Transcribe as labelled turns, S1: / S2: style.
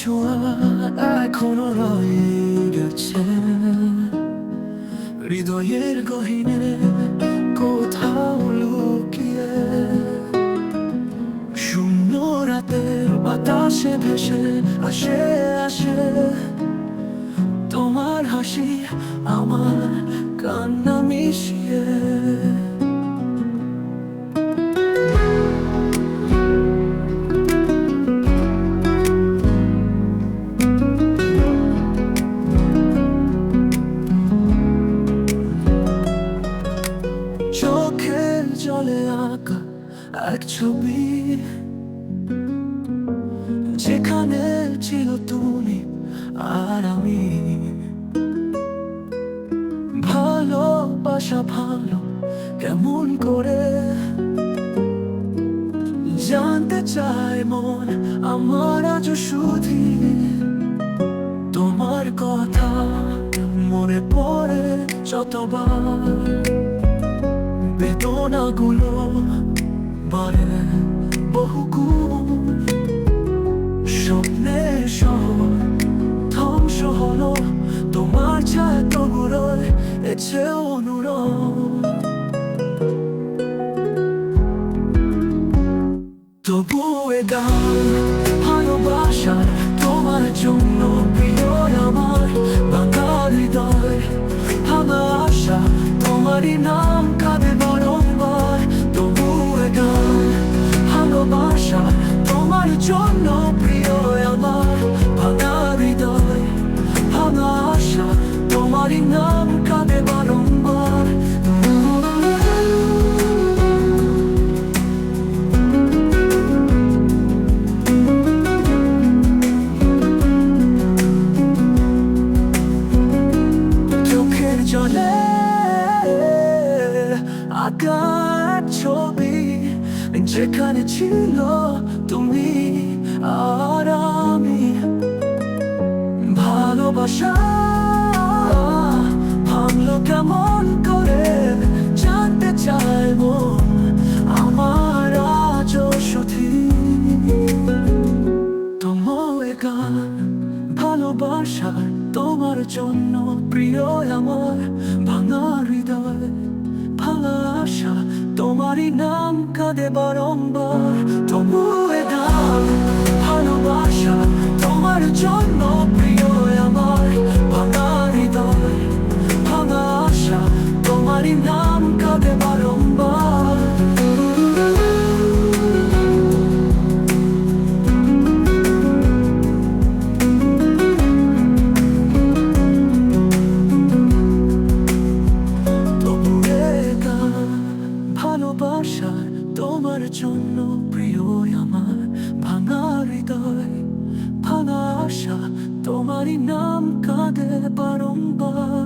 S1: ছোঁয়া এখনও রয়ে গেছে। হৃদয়ের গহিনে কোথাও লুকিয়ে। শূন্য রাতের বাতাসে ভেসে আসে আসে। তোমার হাসি আমার কান্না মিশিয়ে চোখের জলে আঁকা এক ছবি। যেখানে ছিল তুমি আর আমি। ভালোবাসা, ভালো কেমন করে? জানতে চায় মন আমার আজ শুধু। তোমার কথা মনে পড়ে যতবার। বেদনাগুলো বাড়ে বহু গুণ। স্বপ্নে ধ্বংস হলো তোমার ছায়া তবুরয় এছে অনুরোধ তবু এ গান, ভালোবাসার তোমার জন্য প্রিয় আমার বাঙাল হৃদয় ভালোবাসা, তোমারই নাম কাঁদে জন্য যেখানে ছিল তুমি আর আমি। ভালোবাসা ভাঙলো কেমন করে জানতে চাইব আমার আজ শুধু তোমার গান ভালোবাসার তোমার জন্য প্রিয় আমার ভাঙা হৃদয়। ভালোবাসা তোমারই নাম কাঁদে বারংবার তবু এ গান ভালোবাসা জন্য প্রিয় আমার ভাঙা হৃদয় ভালোবাসা তোমারই নাম কাঁদে বারংবার।